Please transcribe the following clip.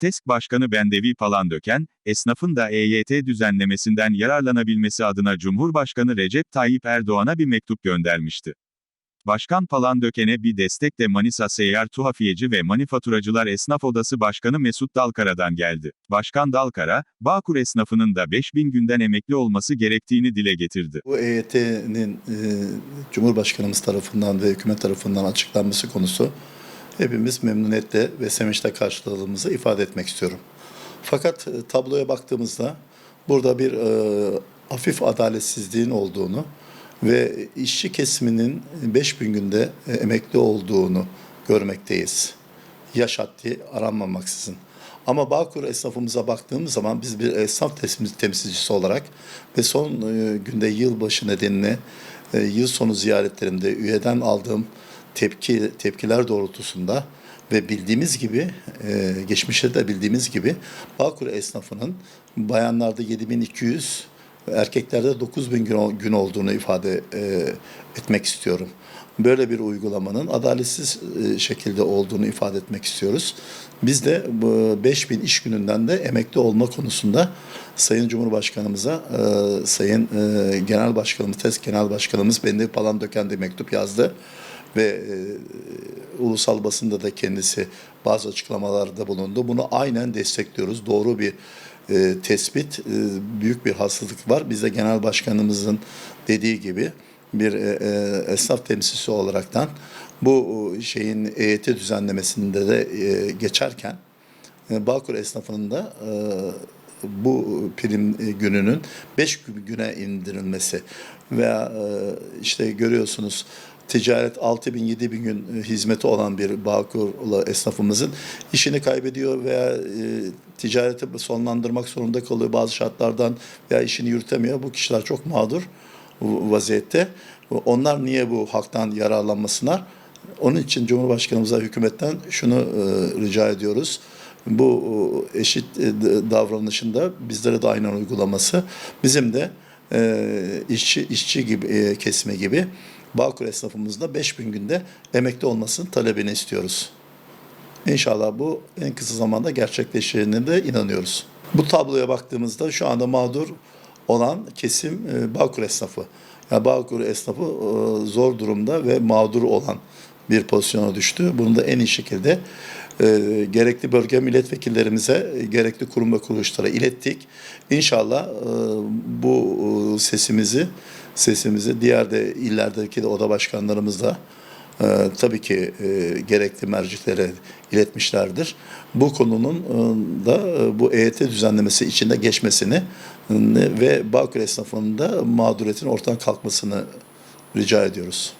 TESK Başkanı Bendevi Palandöken, esnafın da EYT düzenlemesinden yararlanabilmesi adına Cumhurbaşkanı Recep Tayyip Erdoğan'a bir mektup göndermişti. Başkan Palandöken'e bir destek de Manisa Seyyar Tuhafiyeci ve Manifaturacılar Esnaf Odası Başkanı Mesut Dalkara'dan geldi. Başkan Dalkara, Bağkur esnafının da 5000 günden emekli olması gerektiğini dile getirdi. Bu EYT'nin e, Cumhurbaşkanımız tarafından ve hükümet tarafından açıklanması konusu hepimiz memnuniyetle ve sevinçle karşıladığımızı ifade etmek istiyorum. Fakat e, tabloya baktığımızda burada bir e, hafif adaletsizliğin olduğunu ve işçi kesiminin 5000 günde e, emekli olduğunu görmekteyiz. Yaş haddi aranmamaksızın. Ama Bağkur esnafımıza baktığımız zaman biz bir esnaf tem- temsilcisi olarak ve son e, günde yılbaşı nedeniyle yıl sonu ziyaretlerimde üyeden aldığım tepki tepkiler doğrultusunda ve bildiğimiz gibi e, geçmişte de bildiğimiz gibi Bağkur esnafının bayanlarda 7200 erkeklerde 9000 gün, gün olduğunu ifade e, etmek istiyorum. Böyle bir uygulamanın adaletsiz e, şekilde olduğunu ifade etmek istiyoruz. Biz de bu 5000 iş gününden de emekli olma konusunda Sayın Cumhurbaşkanımıza, e, Sayın e, Genel Başkanımız, TES Genel Başkanımız Bendevi Palandöken de mektup yazdı ve e, ulusal basında da kendisi bazı açıklamalarda bulundu. Bunu aynen destekliyoruz. Doğru bir e, tespit, e, büyük bir hastalık var. Biz de genel başkanımızın dediği gibi bir e, e, esnaf temsilcisi olaraktan bu e, şeyin EYT düzenlemesinde de e, geçerken e, Bağkur esnafının da e, bu prim e, gününün 5 güne indirilmesi veya işte görüyorsunuz ticaret 6 bin 7 bin gün e, hizmeti olan bir Bağkur'la esnafımızın işini kaybediyor veya e, ticareti sonlandırmak zorunda kalıyor bazı şartlardan veya işini yürütemiyor. Bu kişiler çok mağdur vaziyette. Onlar niye bu haktan yararlanmasınlar? Onun için Cumhurbaşkanımıza hükümetten şunu e, rica ediyoruz. Bu eşit davranışında bizlere de aynen uygulaması. Bizim de işçi işçi gibi kesme gibi Bağkur esnafımızda 5000 günde emekli olmasının talebini istiyoruz. İnşallah bu en kısa zamanda gerçekleşeceğine de inanıyoruz. Bu tabloya baktığımızda şu anda mağdur olan kesim e, Bağkur esnafı. Yani Bağkur esnafı e, zor durumda ve mağdur olan bir pozisyona düştü. Bunu da en iyi şekilde e, gerekli bölge milletvekillerimize, e, gerekli kurum ve kuruluşlara ilettik. İnşallah e, bu e, sesimizi sesimizi diğer de illerdeki de oda başkanlarımız da e, tabii ki e, gerekli merciklere iletmişlerdir. Bu konunun e, da e, bu EYT düzenlemesi içinde geçmesini e, ve Bağkur esnafının da mağduriyetin ortadan kalkmasını rica ediyoruz.